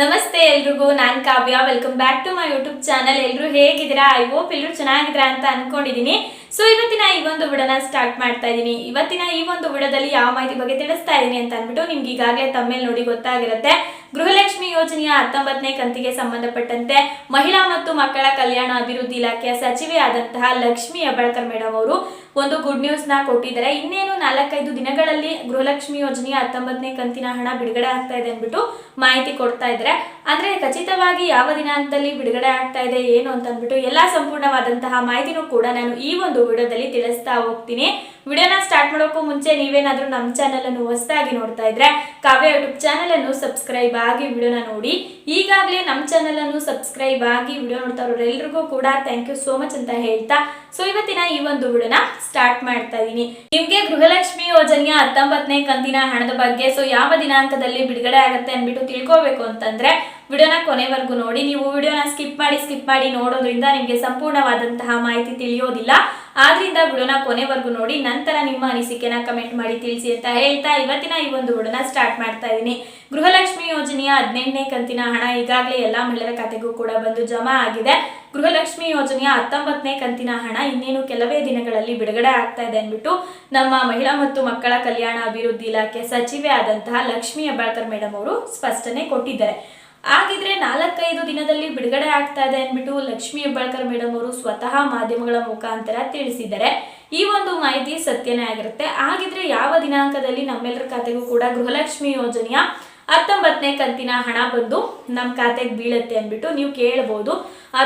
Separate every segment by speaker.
Speaker 1: ನಮಸ್ತೆ ಎಲ್ರಿಗೂ, ನಾನ್ Kavya. Welcome back to my YouTube channel ಎಲ್ಲರೂ ಹೇಗಿದ್ದೀರಾ? ಐ ಹೋಪ್ ಎಲ್ಲರೂ ಚೆನ್ನಾಗಿದ್ರ ಅಂತ ಅನ್ಕೊಂಡಿದೀನಿ ಸೊ ಇವತ್ತಿನ ಈ ಒಂದು ವಿಡಿಯೋನ ಸ್ಟಾರ್ಟ್ ಮಾಡ್ತಾ ಇದ್ದೀನಿ ಇವತ್ತಿನ ಈ ಒಂದು ವಿಡೋದಲ್ಲಿ ಯಾವ ಮಾಹಿತಿ ಬಗ್ಗೆ ತಿಳಿಸ್ತಾ ಇದ್ದೀನಿ ಅಂತ ಅಂದ್ಬಿಟ್ಟು ನಿಮ್ಗೆ ಈಗಾಗಲೇ ತಮ್ಮೇಲೆ ನೋಡಿ ಗೊತ್ತಾಗಿರುತ್ತೆ. ಗೃಹಲಕ್ಷ್ಮಿ ಯೋಜನೆಯ ಹತ್ತೊಂಬತ್ತನೇ ಕಂತಿಗೆ ಸಂಬಂಧಪಟ್ಟಂತೆ ಮಹಿಳಾ ಮತ್ತು ಮಕ್ಕಳ ಕಲ್ಯಾಣ ಅಭಿವೃದ್ಧಿ ಇಲಾಖೆಯ ಸಚಿವೆ ಆದಂತಹ ಲಕ್ಷ್ಮಿ ಹೆಬ್ಬಾಳ್ಕರ್ ಮೇಡಮ್ ಅವರು ಒಂದು ಗುಡ್ ನ್ಯೂಸ್ನ ಕೊಟ್ಟಿದ್ದಾರೆ. ಇನ್ನೇನು ನಾಲ್ಕೈದು ದಿನಗಳಲ್ಲಿ ಗೃಹಲಕ್ಷ್ಮಿ ಯೋಜನೆಯ ಹತ್ತೊಂಬತ್ತನೇ ಕಂತಿನ ಹಣ ಬಿಡುಗಡೆ ಆಗ್ತಾ ಇದೆ ಅಂದ್ಬಿಟ್ಟು ಮಾಹಿತಿ ಕೊಡ್ತಾ ಇದ್ದಾರೆ. ಅಂದ್ರೆ ಖಚಿತವಾಗಿ ಯಾವ ದಿನಾಂಕದಲ್ಲಿ ಬಿಡುಗಡೆ ಆಗ್ತಾ ಇದೆ, ಏನು ಅಂತ ಅಂದ್ಬಿಟ್ಟು ಎಲ್ಲಾ ಸಂಪೂರ್ಣವಾದಂತಹ ಮಾಹಿತಿನೂ ಕೂಡ ನಾನು ಈ ಒಂದು ವಿಡಿಯೋದಲ್ಲಿ ತಿಳಿಸ್ತಾ ಹೋಗ್ತೀನಿ. ವಿಡಿಯೋನ ಸ್ಟಾರ್ಟ್ ಮಾಡೋಕ್ಕೂ ಮುಂಚೆ ನೀವೇನಾದ್ರೂ ನಮ್ಮ ಚಾನಲ್ ಅನ್ನು ಹೊಸದಾಗಿ ನೋಡ್ತಾ ಇದ್ರೆ ಕಾವ್ಯ ಯೂಟ್ಯೂಬ್ ಚಾನಲ್ ಅನ್ನು ಸಬ್ಸ್ಕ್ರೈಬ್ ಆಗಿ ವಿಡಿಯೋನ ನೋಡಿ. ಈಗಾಗಲೇ ನಮ್ಮ ಚಾನಲ್ ಅನ್ನು ಸಬ್ಸ್ಕ್ರೈಬ್ ಆಗಿ ವಿಡಿಯೋ ನೋಡ್ತಾ ಇರೋರೆಲ್ರಿಗೂ ಕೂಡ ಥ್ಯಾಂಕ್ ಯು ಸೋ ಮಚ್ ಅಂತ ಹೇಳ್ತಾ. ಸೊ ಇವತ್ತಿನ ಈ ಒಂದು ವಿಡಿಯೋನ ಸ್ಟಾರ್ಟ್ ಮಾಡ್ತಾ ಇದ್ದೀನಿ ನಿಮ್ಗೆ ಗೃಹಲಕ್ಷ್ಮಿ ಯೋಜನೆಯ ಹತ್ತೊಂಬತ್ತನೇ ಕಂತಿನ ಹಣದ ಬಗ್ಗೆ ಸೊ ಯಾವ ದಿನಾಂಕದಲ್ಲಿ ಬಿಡುಗಡೆ ಆಗುತ್ತೆ ಅಂದ್ಬಿಟ್ಟು ತಿಳ್ಕೋಬೇಕು ಅಂತಂದ್ರೆ ವಿಡಿಯೋನ ಕೊನೆವರೆಗೂ ನೋಡಿ. ನೀವು ವಿಡಿಯೋನ ಸ್ಕಿಪ್ ಮಾಡಿ ಸ್ಕಿಪ್ ಮಾಡಿ ನೋಡೋದ್ರಿಂದ ನಿಮಗೆ ಸಂಪೂರ್ಣವಾದಂತಹ ಮಾಹಿತಿ ತಿಳಿಯೋದಿಲ್ಲ. ಆದ್ರಿಂದ ವಿಡಿಯೋನ ಕೊನೆವರೆಗೂ ನೋಡಿ, ನಂತರ ನಿಮ್ಮ ಅನಿಸಿಕೆನ ಕಮೆಂಟ್ ಮಾಡಿ ತಿಳಿಸಿ ಅಂತ ಹೇಳ್ತಾ ಇವತ್ತಿನ ಈ ಒಂದು ವಿಡಿಯೋನ ಸ್ಟಾರ್ಟ್ ಮಾಡ್ತಾ ಇದ್ದೀನಿ. ಗೃಹಲಕ್ಷ್ಮಿ ಯೋಜನೆಯ ಹದಿನೆಂಟನೇ ಕಂತಿನ ಹಣ ಈಗಾಗಲೇ ಎಲ್ಲಾ ಮಹಿಳೆಯರ ಖಾತೆಗೂ ಕೂಡ ಬಂದು ಜಮಾ ಆಗಿದೆ. ಗೃಹಲಕ್ಷ್ಮಿ ಯೋಜನೆಯ ಹತ್ತೊಂಬತ್ತನೇ ಕಂತಿನ ಹಣ ಇನ್ನೇನು ಕೆಲವೇ ದಿನಗಳಲ್ಲಿ ಬಿಡುಗಡೆ ಆಗ್ತಾ ಇದೆ ಅಂದ್ಬಿಟ್ಟು, ನಮ್ಮ ಮಹಿಳಾ ಮತ್ತು ಮಕ್ಕಳ ಕಲ್ಯಾಣ ಅಭಿವೃದ್ಧಿ ಇಲಾಖೆ ಸಚಿವೆ ಆದಂತಹ ಲಕ್ಷ್ಮಿ ಹೆಬ್ಬಾಳ್ಕರ್ ಮೇಡಮ್ ಅವರು ಸ್ಪಷ್ಟನೆ ಕೊಟ್ಟಿದ್ದಾರೆ. ಹಾಗಿದ್ರೆ ನಾಲ್ಕೈದು ದಿನದಲ್ಲಿ ಬಿಡುಗಡೆ ಆಗ್ತಾ ಇದೆ ಅಂದ್ಬಿಟ್ಟು ಲಕ್ಷ್ಮಿ ಹೆಬ್ಬಾಳ್ಕರ್ ಮೇಡಮ್ ಅವರು ಸ್ವತಃ ಮಾಧ್ಯಮಗಳ ಮುಖಾಂತರ ತಿಳಿಸಿದ್ದಾರೆ. ಈ ಒಂದು ಮಾಹಿತಿ ಸತ್ಯನೇ ಆಗಿರುತ್ತೆ. ಹಾಗಿದ್ರೆ ಯಾವ ದಿನಾಂಕದಲ್ಲಿ ನಮ್ಮೆಲ್ಲರ ಖಾತೆಗೂ ಕೂಡ ಗೃಹಲಕ್ಷ್ಮಿ ಯೋಜನೆಯ ಹತ್ತೊಂಬತ್ತನೇ ಕಂತಿನ ಹಣ ಬಂದು ನಮ್ಮ ಖಾತೆಗೆ ಬೀಳುತ್ತೆ ಅಂದ್ಬಿಟ್ಟು ನೀವು ಕೇಳ್ಬೋದು.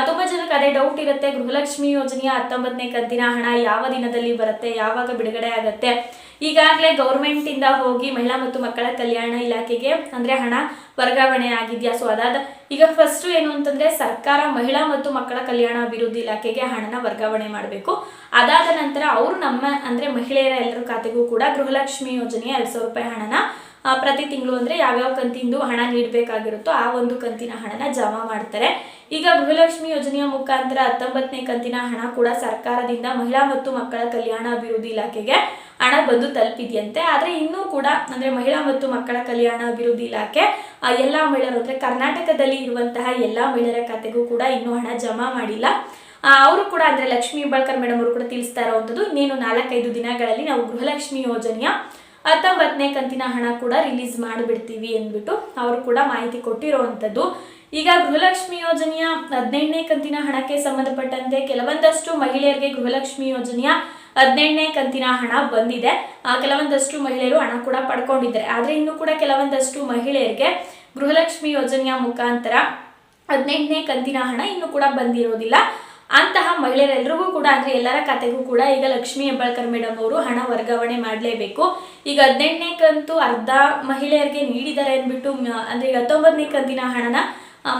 Speaker 1: ತುಂಬಾ ಜನಕ್ಕೆ ಅದೇ ಡೌಟ್ ಇರುತ್ತೆ, ಗೃಹಲಕ್ಷ್ಮಿ ಯೋಜನೆಯ ಹತ್ತೊಂಬತ್ತನೇ ಕಂತಿನ ಹಣ ಯಾವ ದಿನದಲ್ಲಿ ಬರುತ್ತೆ, ಯಾವಾಗ ಬಿಡುಗಡೆ ಆಗುತ್ತೆ ಈಗಾಗಲೇ ಗೌರ್ಮೆಂಟಿಂದ ಹೋಗಿ ಮಹಿಳಾ ಮತ್ತು ಮಕ್ಕಳ ಕಲ್ಯಾಣ ಇಲಾಖೆಗೆ, ಅಂದ್ರೆ ಹಣ ವರ್ಗಾವಣೆ ಆಗಿದೆಯಾ? ಸೊ ಅದಾದ, ಈಗ ಫಸ್ಟ್ ಏನು ಅಂತಂದ್ರೆ ಸರ್ಕಾರ ಮಹಿಳಾ ಮತ್ತು ಮಕ್ಕಳ ಕಲ್ಯಾಣ ಅಭಿವೃದ್ಧಿ ಇಲಾಖೆಗೆ ಹಣನ ವರ್ಗಾವಣೆ ಮಾಡಬೇಕು. ಅದಾದ ನಂತರ ಅವರು ನಮ್ಮ, ಅಂದ್ರೆ ಮಹಿಳೆಯರ ಎಲ್ಲರ ಖಾತೆಗೂ ಕೂಡ ಗೃಹಲಕ್ಷ್ಮಿ ಯೋಜನೆಯ ಎರಡು ರೂಪಾಯಿ ಹಣನ ಪ್ರತಿ ತಿಂಗಳು ಅಂದರೆ ಯಾವ್ಯಾವ ಕಂತಿಂದು ಹಣ ನೀಡಬೇಕಾಗಿರುತ್ತೋ ಆ ಒಂದು ಕಂತಿನ ಹಣನ ಜಮಾ ಮಾಡ್ತಾರೆ. ಈಗ ಗೃಹಲಕ್ಷ್ಮಿ ಯೋಜನೆಯ ಮುಖಾಂತರ ಹತ್ತೊಂಬತ್ತನೇ ಕಂತಿನ ಹಣ ಕೂಡ ಸರ್ಕಾರದಿಂದ ಮಹಿಳಾ ಮತ್ತು ಮಕ್ಕಳ ಕಲ್ಯಾಣ ಅಭಿವೃದ್ಧಿ ಇಲಾಖೆಗೆ ಹಣ ಬಂದು ತಲುಪಿದೆಯಂತೆ. ಆದರೆ ಇನ್ನೂ ಕೂಡ ಅಂದರೆ ಮಹಿಳಾ ಮತ್ತು ಮಕ್ಕಳ ಕಲ್ಯಾಣ ಅಭಿವೃದ್ಧಿ ಇಲಾಖೆ ಎಲ್ಲ ಮಹಿಳೆಯರು ಅಂದರೆ ಕರ್ನಾಟಕದಲ್ಲಿ ಇರುವಂತಹ ಎಲ್ಲ ಮಹಿಳೆಯರ ಖಾತೆಗೂ ಕೂಡ ಇನ್ನೂ ಹಣ ಜಮಾ ಮಾಡಿಲ್ಲ. ಅವರು ಕೂಡ ಅಂದರೆ ಲಕ್ಷ್ಮೀ ಹೆಬ್ಬಾಳ್ಕರ್ ಮೇಡಮ್ ಅವರು ಕೂಡ ತಿಳಿಸ್ತಾ ಇರುವಂಥದ್ದು ಇನ್ನೇನು ನಾಲ್ಕೈದು ದಿನಗಳಲ್ಲಿ ನಾವು ಗೃಹಲಕ್ಷ್ಮಿ ಯೋಜನೆಯ ಹತ್ತೊಂಬತ್ತನೇ ಕಂತಿನ ಹಣ ಕೂಡ ರಿಲೀಸ್ ಮಾಡಿಬಿಡ್ತೀವಿ ಅಂದ್ಬಿಟ್ಟು ಅವರು ಕೂಡ ಮಾಹಿತಿ ಕೊಟ್ಟಿರುವಂಥದ್ದು. ಈಗ ಗೃಹಲಕ್ಷ್ಮಿ ಯೋಜನೆಯ ಹದಿನೆಂಟನೇ ಕಂತಿನ ಹಣಕ್ಕೆ ಸಂಬಂಧಪಟ್ಟಂತೆ ಕೆಲವೊಂದಷ್ಟು ಮಹಿಳೆಯರಿಗೆ ಗೃಹಲಕ್ಷ್ಮಿ ಯೋಜನೆಯ ಹದಿನೆಂಟನೇ ಕಂತಿನ ಹಣ ಬಂದಿದೆ. ಕೆಲವೊಂದಷ್ಟು ಮಹಿಳೆಯರು ಹಣ ಕೂಡ ಪಡ್ಕೊಂಡಿದ್ದಾರೆ. ಆದರೆ ಇನ್ನು ಕೂಡ ಕೆಲವೊಂದಷ್ಟು ಮಹಿಳೆಯರಿಗೆ ಗೃಹಲಕ್ಷ್ಮಿ ಯೋಜನೆಯ ಮುಖಾಂತರ ಹದಿನೆಂಟನೇ ಕಂತಿನ ಹಣ ಇನ್ನು ಕೂಡ ಬಂದಿರೋದಿಲ್ಲ. ಅಂತಹ ಮಹಿಳೆಯರೆಲ್ಲರಿಗೂ ಕೂಡ, ಅಂದ್ರೆ ಎಲ್ಲರ ಖಾತೆಗೂ ಕೂಡ ಈಗ ಲಕ್ಷ್ಮೀ ಹೆಬ್ಬಾಳ್ಕರ್ ಮೇಡಮ್ ಅವರು ಹಣ ವರ್ಗಾವಣೆ ಮಾಡಲೇಬೇಕು. ಈಗ ಹದಿನೆಂಟನೇ ಕಂತು ಅರ್ಧ ಮಹಿಳೆಯರಿಗೆ ನೀಡಿದ್ದಾರೆ ಅಂದ್ಬಿಟ್ಟು ಅಂದ್ರೆ ಈಗ ಹತ್ತೊಂಬತ್ತನೇ ಕಂತಿನ ಹಣನ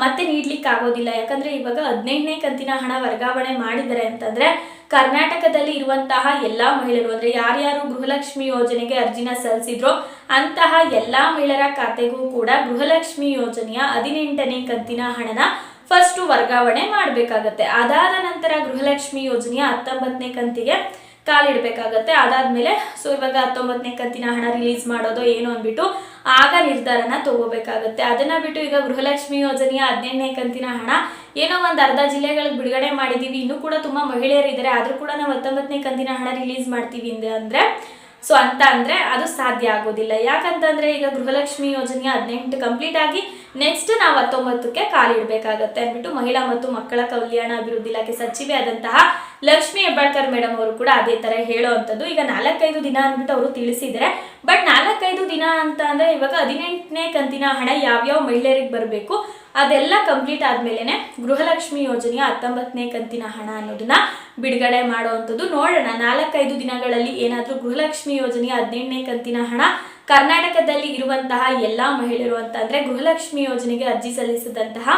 Speaker 1: ಮತ್ತೆ ನೀಡ್ಲಿಕ್ಕೆ ಆಗೋದಿಲ್ಲ ಯಾಕಂದ್ರೆ ಇವಾಗ ಹದಿನೆಂಟನೇ ಕಂತಿನ ಹಣ ವರ್ಗಾವಣೆ ಮಾಡಿದ್ದಾರೆ ಅಂತಂದ್ರೆ, ಕರ್ನಾಟಕದಲ್ಲಿ ಇರುವಂತಹ ಎಲ್ಲಾ ಮಹಿಳೆಯರು, ಅಂದ್ರೆ ಯಾರ್ಯಾರು ಗೃಹಲಕ್ಷ್ಮಿ ಯೋಜನೆಗೆ ಅರ್ಜಿನ ಸಲ್ಲಿಸಿದ್ರೋ, ಅಂತಹ ಎಲ್ಲಾ ಮಹಿಳೆಯರ ಖಾತೆಗೂ ಕೂಡ ಗೃಹಲಕ್ಷ್ಮಿ ಯೋಜನೆಯ ಹದಿನೆಂಟನೇ ಕಂತಿನ ಹಣನ ಫಸ್ಟ್ ವರ್ಗಾವಣೆ ಮಾಡಬೇಕಾಗತ್ತೆ. ಅದಾದ ನಂತರ ಗೃಹಲಕ್ಷ್ಮಿ ಯೋಜನೆಯ ಹತ್ತೊಂಬತ್ತನೇ ಕಂತಿಗೆ ಕಾಲಿಡಬೇಕಾಗತ್ತೆ. ಅದಾದ್ಮೇಲೆ ಸೊ ಇವಾಗ ಹತ್ತೊಂಬತ್ತನೇ ಕಂತಿನ ಹಣ ರಿಲೀಸ್ ಮಾಡೋದು ಏನು ಅಂದ್ಬಿಟ್ಟು ಆಗ ನಿರ್ಧಾರನ ತಗೋಬೇಕಾಗತ್ತೆ. ಅದನ್ನ ಬಿಟ್ಟು ಈಗ ಗೃಹಲಕ್ಷ್ಮಿ ಯೋಜನೆಯ ಹದಿನೆಂಟನೇ ಕಂತಿನ ಹಣ ಏನೋ ಒಂದು ಅರ್ಧ ಜಿಲ್ಲೆಗಳಿಗೆ ಬಿಡುಗಡೆ ಮಾಡಿದೀವಿ. ಇನ್ನೂ ಕೂಡ ತುಂಬಾ ಮಹಿಳೆಯರು ಇದ್ದಾರೆ. ಆದ್ರೂ ಕೂಡ ನಾವು ಹತ್ತೊಂಬತ್ತನೇ ಕಂತಿನ ಹಣ ರಿಲೀಸ್ ಮಾಡ್ತೀವಿ ಅಂದ್ರೆ, ಸೊ ಅಂತ ಅಂದ್ರೆ ಅದು ಸಾಧ್ಯ ಆಗೋದಿಲ್ಲ. ಯಾಕಂತಂದರೆ ಈಗ ಗೃಹಲಕ್ಷ್ಮಿ ಯೋಜನೆಯ ಹದಿನೆಂಟು ಕಂಪ್ಲೀಟ್ ಆಗಿ ನೆಕ್ಸ್ಟ್ ನಾವು ಹತ್ತೊಂಬತ್ತಕ್ಕೆ ಕಾಲಿಡಬೇಕಾಗತ್ತೆ ಅಂದ್ಬಿಟ್ಟು ಮಹಿಳಾ ಮತ್ತು ಮಕ್ಕಳ ಕಲ್ಯಾಣ ಅಭಿವೃದ್ಧಿ ಇಲಾಖೆ ಸಚಿವೆ ಆದಂತಹ ಲಕ್ಷ್ಮಿ ಹೆಬ್ಬಾಳ್ಕರ್ ಮೇಡಮ್ ಅವರು ಕೂಡ ಅದೇ ತರ ಹೇಳುವಂಥದ್ದು. ಈಗ ನಾಲ್ಕೈದು ದಿನ ಅಂದ್ಬಿಟ್ಟು ಅವರು ತಿಳಿಸಿದರೆ. ಬಟ್ ನಾಲ್ಕೈದು ದಿನ ಅಂತ ಅಂದ್ರೆ ಇವಾಗ ಹದಿನೆಂಟನೇ ಕಂತಿನ ಹಣ ಯಾವ್ಯಾವ ಮಹಿಳೆಯರಿಗೆ ಬರಬೇಕು, ಅದೆಲ್ಲ ಕಂಪ್ಲೀಟ್ ಆದ್ಮೇಲೆನೆ ಗೃಹಲಕ್ಷ್ಮಿ ಯೋಜನೆಯ ಹತ್ತೊಂಬತ್ತನೇ ಕಂತಿನ ಹಣ ಅನ್ನೋದನ್ನ ಬಿಡುಗಡೆ ಮಾಡುವಂಥದ್ದು. ನೋಡೋಣ ನಾಲ್ಕೈದು ದಿನಗಳಲ್ಲಿ ಏನಾದರೂ ಗೃಹಲಕ್ಷ್ಮಿ ಯೋಜನೆಯ ಹದಿನೆಂಟನೇ ಕಂತಿನ ಹಣ ಕರ್ನಾಟಕದಲ್ಲಿ ಇರುವಂತಹ ಎಲ್ಲಾ ಮಹಿಳೆಯರು ಅಂತ ಅಂದ್ರೆ ಗೃಹಲಕ್ಷ್ಮಿ ಯೋಜನೆಗೆ ಅರ್ಜಿ ಸಲ್ಲಿಸಿದಂತಹ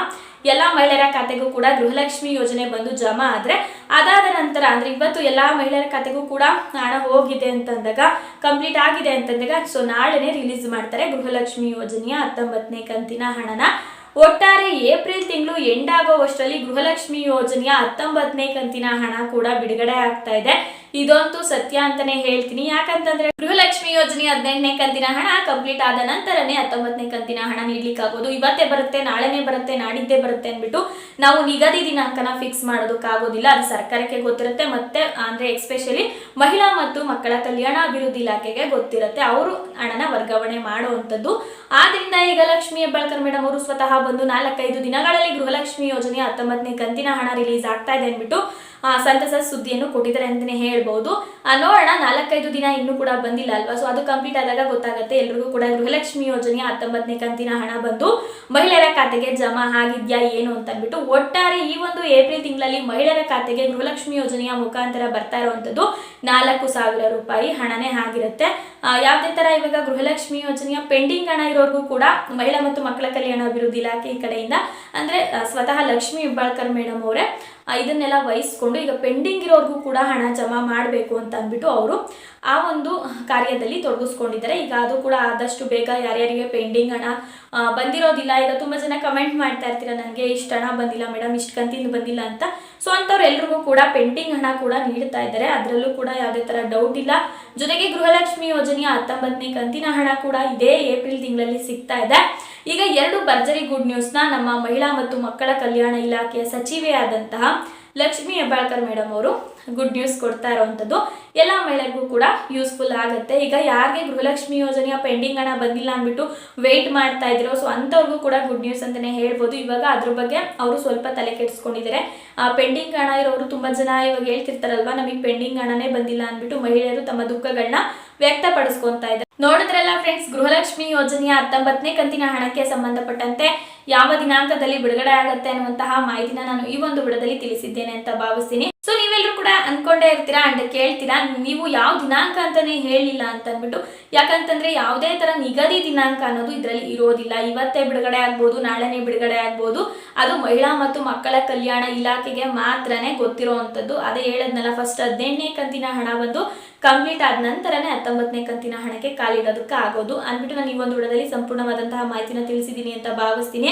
Speaker 1: ಎಲ್ಲಾ ಮಹಿಳೆಯರ ಖಾತೆಗೂ ಕೂಡ ಗೃಹಲಕ್ಷ್ಮಿ ಯೋಜನೆ ಬಂದು ಜಮಾ ಆದ್ರೆ ಅದಾದ ನಂತರ ಅಂದ್ರೆ ಇವತ್ತು ಎಲ್ಲಾ ಮಹಿಳೆಯರ ಖಾತೆಗೂ ಕೂಡ ಹಣ ಹೋಗಿದೆ ಅಂತಂದಾಗ ಕಂಪ್ಲೀಟ್ ಆಗಿದೆ ಅಂತಂದಾಗ ಸೊ ನಾಳೆನೆ ರಿಲೀಸ್ ಮಾಡ್ತಾರೆ ಗೃಹಲಕ್ಷ್ಮಿ ಯೋಜನೆಯ ಹತ್ತೊಂಬತ್ತನೇ ಕಂತಿನ ಹಣನ. ಒಟ್ಟಾರೆ ಏಪ್ರಿಲ್ ತಿಂಗಳು ಎಂಡ್ ಆಗೋವಷ್ಟರಲ್ಲಿ ಗೃಹಲಕ್ಷ್ಮಿ ಯೋಜನೆಯ ಹತ್ತೊಂಬತ್ತನೇ ಕಂತಿನ ಹಣ ಕೂಡ ಬಿಡುಗಡೆ ಆಗ್ತಾ ಇದೆ. ಇದಂತೂ ಸತ್ಯ ಅಂತಾನೆ ಹೇಳ್ತೀನಿ. ಯಾಕಂತಂದ್ರೆ ಗೃಹಲಕ್ಷ್ಮಿ ಯೋಜನೆ ಹದಿನೆಂಟನೇ ಕಂತಿನ ಹಣ ಕಂಪ್ಲೀಟ್ ಆದ ನಂತರನೇ ಹತ್ತೊಂಬತ್ತನೇ ಕಂತಿನ ಹಣ ನೀಡ್ಲಿಕ್ಕಾಗೋದು. ಇವತ್ತೇ ಬರುತ್ತೆ, ನಾಳೆನೇ ಬರುತ್ತೆ, ನಾಡಿದ್ದೇ ಬರುತ್ತೆ ಅಂದ್ಬಿಟ್ಟು ನಾವು ನಿಗದಿ ದಿನಾಂಕನ ಫಿಕ್ಸ್ ಮಾಡೋದಕ್ಕಾಗೋದಿಲ್ಲ. ಅದು ಸರ್ಕಾರಕ್ಕೆ ಗೊತ್ತಿರುತ್ತೆ ಮತ್ತೆ ಅಂದ್ರೆ ಎಕ್ಸ್ಪೆಷಲಿ ಮಹಿಳಾ ಮತ್ತು ಮಕ್ಕಳ ಕಲ್ಯಾಣ ಅಭಿವೃದ್ಧಿ ಇಲಾಖೆಗೆ ಗೊತ್ತಿರುತ್ತೆ. ಅವರು ಹಣನ ವರ್ಗಾವಣೆ ಮಾಡುವಂಥದ್ದು. ಆದ್ರಿಂದ ಈಗ ಲಕ್ಷ್ಮಿ ಹೆಬ್ಬಾಳ್ಕರ್ ಮೇಡಮ್ ಅವರು ಸ್ವತಃ ಬಂದು ನಾಲ್ಕೈದು ದಿನಗಳಲ್ಲಿ ಗೃಹಲಕ್ಷ್ಮಿ ಯೋಜನೆ ಹತ್ತೊಂಬತ್ತನೇ ಕಂತಿನ ಹಣ ರಿಲೀಸ್ ಆಗ್ತಾ ಇದೆ ಅಂದ್ಬಿಟ್ಟು ಸಂತಸ ಸುದ್ದಿಯನ್ನು ಕೊಟ್ಟಿದ್ದಾರೆ ಅಂತಲೇ ಹೇಳ್ಬೋದು. ನೋಡೋಣ, ನಾಲ್ಕೈದು ದಿನ ಇನ್ನೂ ಕೂಡ ಬಂದಿಲ್ಲ ಅಲ್ವಾ? ಸೊ ಅದು ಕಂಪ್ಲೀಟ್ ಆದಾಗ ಗೊತ್ತಾಗುತ್ತೆ. ಎಲ್ರಿಗೂ ಕೂಡ ಗೃಹಲಕ್ಷ್ಮಿ ಯೋಜನೆಯ ಹತ್ತೊಂಬತ್ತನೇ ಕಂತಿನ ಹಣ ಬಂದು ಮಹಿಳೆಯರ ಖಾತೆಗೆ ಜಮಾ ಆಗಿದ್ಯಾ ಏನು ಅಂತ ಅಂದ್ಬಿಟ್ಟು ಒಟ್ಟಾರೆ ಈ ಒಂದು ಏಪ್ರಿಲ್ ತಿಂಗಳಲ್ಲಿ ಮಹಿಳೆಯರ ಖಾತೆಗೆ ಗೃಹಲಕ್ಷ್ಮಿ ಯೋಜನೆಯ ಮುಖಾಂತರ ಬರ್ತಾ ಇರುವಂಥದ್ದು ನಾಲ್ಕು ಸಾವಿರ ರೂಪಾಯಿ ಹಣನೇ ಆಗಿರುತ್ತೆ. ಯಾವುದೇ ತರ ಇವಾಗ ಗೃಹಲಕ್ಷ್ಮಿ ಯೋಜನೆಯ ಪೆಂಡಿಂಗ್ ಹಣ ಇರೋರ್ಗೂ ಕೂಡ ಮಹಿಳಾ ಮತ್ತು ಮಕ್ಕಳ ಕಲ್ಯಾಣ ಅಭಿವೃದ್ಧಿ ಇಲಾಖೆ ಈ ಕಡೆಯಿಂದ, ಅಂದ್ರೆ ಸ್ವತಃ ಲಕ್ಷ್ಮಿ ಹೆಬ್ಬಾಳ್ಕರ್ ಮೇಡಮ್ ಅವರೇ ಇದನ್ನೆಲ್ಲ ವಹಿಸ್ಕೊಂಡು ಈಗ ಪೆಂಡಿಂಗ್ ಇರೋರ್ಗೂ ಕೂಡ ಹಣ ಜಮಾ ಮಾಡಬೇಕು ಅಂತ ಅಂದ್ಬಿಟ್ಟು ಅವರು ಆ ಒಂದು ಕಾರ್ಯದಲ್ಲಿ ತೊಡಗಿಸ್ಕೊಂಡಿದ್ದಾರೆ. ಈಗ ಅದು ಕೂಡ ಆದಷ್ಟು ಬೇಗ ಯಾರ್ಯಾರಿಗೆ ಪೆಂಡಿಂಗ್ ಹಣ ಬಂದಿರೋದಿಲ್ಲ. ಈಗ ತುಂಬ ಜನ ಕಮೆಂಟ್ ಮಾಡ್ತಾ ಇರ್ತೀರ ನನಗೆ ಇಷ್ಟು ಹಣ ಬಂದಿಲ್ಲ ಮೇಡಮ್ ಇಷ್ಟು ಕಂತಿಂದು ಬಂದಿಲ್ಲ ಅಂತ. ಸೊ ಅಂಥವ್ರು ಎಲ್ರಿಗೂ ಕೂಡ ಪೆಂಡಿಂಗ್ ಹಣ ಕೂಡ ನೀಡ್ತಾ ಇದ್ದಾರೆ. ಅದರಲ್ಲೂ ಕೂಡ ಯಾವುದೇ ಥರ ಡೌಟ್ ಇಲ್ಲ. ಜೊತೆಗೆ ಗೃಹಲಕ್ಷ್ಮಿ ಯೋಜನೆಯ ಹತ್ತೊಂಬತ್ತನೇ ಕಂತಿನ ಹಣ ಕೂಡ ಇದೇ ಏಪ್ರಿಲ್ ತಿಂಗಳಲ್ಲಿ ಸಿಗ್ತಾ ಇದೆ. ಈಗ ಎರಡು ಭರ್ಜರಿ ಗುಡ್ ನ್ಯೂಸ್ನ ನಮ್ಮ ಮಹಿಳಾ ಮತ್ತು ಮಕ್ಕಳ ಕಲ್ಯಾಣ ಇಲಾಖೆಯ ಸಚಿವೆಯಾದಂತಹ ಲಕ್ಷ್ಮಿ ಹೆಬ್ಬಾಳ್ಕರ್ ಮೇಡಮ್ ಅವರು ಗುಡ್ ನ್ಯೂಸ್ ಕೊಡ್ತಾ ಇರೋವಂಥದ್ದು. ಎಲ್ಲ ಮಹಿಳೆಗೂ ಕೂಡ ಯೂಸ್ಫುಲ್ ಆಗುತ್ತೆ. ಈಗ ಯಾರಿಗೆ ಗೃಹಲಕ್ಷ್ಮಿ ಯೋಜನೆಯ ಪೆಂಡಿಂಗ್ ಹಣ ಬಂದಿಲ್ಲ ಅಂದ್ಬಿಟ್ಟು ವೆಯ್ಟ್ ಮಾಡ್ತಾ ಇದ್ರು ಸೊ ಅಂಥವ್ರಿಗೂ ಕೂಡ ಗುಡ್ ನ್ಯೂಸ್ ಅಂತಲೇ ಹೇಳ್ಬೋದು. ಇವಾಗ ಅದ್ರ ಬಗ್ಗೆ ಅವರು ಸ್ವಲ್ಪ ತಲೆ ಕೆಡಿಸ್ಕೊಂಡಿದ್ದಾರೆ. ಪೆಂಡಿಂಗ್ ಹಣ ಇರೋರು ತುಂಬ ಜನ ಇವಾಗ ಹೇಳ್ತಿರ್ತಾರಲ್ವಾ, ನಮಗೆ ಪೆಂಡಿಂಗ್ ಹಣನೇ ಬಂದಿಲ್ಲ ಅಂದ್ಬಿಟ್ಟು ಮಹಿಳೆಯರು ತಮ್ಮ ದುಃಖಗಳನ್ನ ವ್ಯಕ್ತಪಡಿಸ್ಕೊಂತಾ ಇದ್ದಾರೆ. ನೋಡಿದ್ರಲ್ಲ ಫ್ರೆಂಡ್ಸ್ ಗೃಹಲಕ್ಷ್ಮಿ ಯೋಜನೆಯ ಹತ್ತೊಂಬತ್ತನೇ ಕಂತಿನ ಹಣಕ್ಕೆ ಸಂಬಂಧಪಟ್ಟಂತೆ ಯಾವ ದಿನಾಂಕದಲ್ಲಿ ಬಿಡುಗಡೆ ಆಗುತ್ತೆ ಅನ್ನುವಂತಹ ಮಾಹಿತಿನ ನಾನು ಈ ಒಂದು ಬಿಡದಲ್ಲಿ ತಿಳಿಸಿದ್ದೇನೆ ಅಂತ ಭಾವಿಸ್ತೀನಿ. ಸೊ ನೀವೆಲ್ಲರೂ ಕೂಡ ಅನ್ಕೊಂಡೇ ಇರ್ತೀರಾ ಅಂಡ್ ಕೇಳ್ತೀರಾ? ನೀವು ಯಾವ ದಿನಾಂಕ ಅಂತಾನೆ ಹೇಳಿಲ್ಲ ಅಂತ ಅಂದ್ಬಿಟ್ಟು ಯಾಕಂತಂದ್ರೆ ಯಾವುದೇ ತರ ನಿಗದಿ ದಿನಾಂಕ ಅನ್ನೋದು ಇದರಲ್ಲಿ ಇರೋದಿಲ್ಲ. ಇವತ್ತೇ ಬಿಡುಗಡೆ ಆಗ್ಬೋದು, ನಾಳೆನೇ ಬಿಡುಗಡೆ ಆಗ್ಬೋದು. ಅದು ಮಹಿಳಾ ಮತ್ತು ಮಕ್ಕಳ ಕಲ್ಯಾಣ ಇಲಾಖೆಗೆ ಮಾತ್ರನೇ ಗೊತ್ತಿರುವಂಥದ್ದು. ಅದೇ ಹೇಳದ್ನಲ್ಲ ಫಸ್ಟ್ ಹದಿನೆಂಟನೇ ಕಂತಿನ ಹಣ ಬಂದು ಕಂಪ್ಲೀಟ್ ಆದ ನಂತರನೇ ಹತ್ತೊಂಬತ್ತನೇ ಕಂತಿನ ಹಣಕ್ಕೆ ಕಾಲಿಡೋದಕ್ಕೆ ಆಗೋದು. ಅಂದ್ಬಿಟ್ಟು ನಾನು ಈ ಒಂದು ವಿಡದಲ್ಲಿ ಸಂಪೂರ್ಣವಾದಂತಹ ಮಾಹಿತಿನ ತಿಳಿಸಿದ್ದೀನಿ ಅಂತ ಭಾವಿಸ್ತೀನಿ.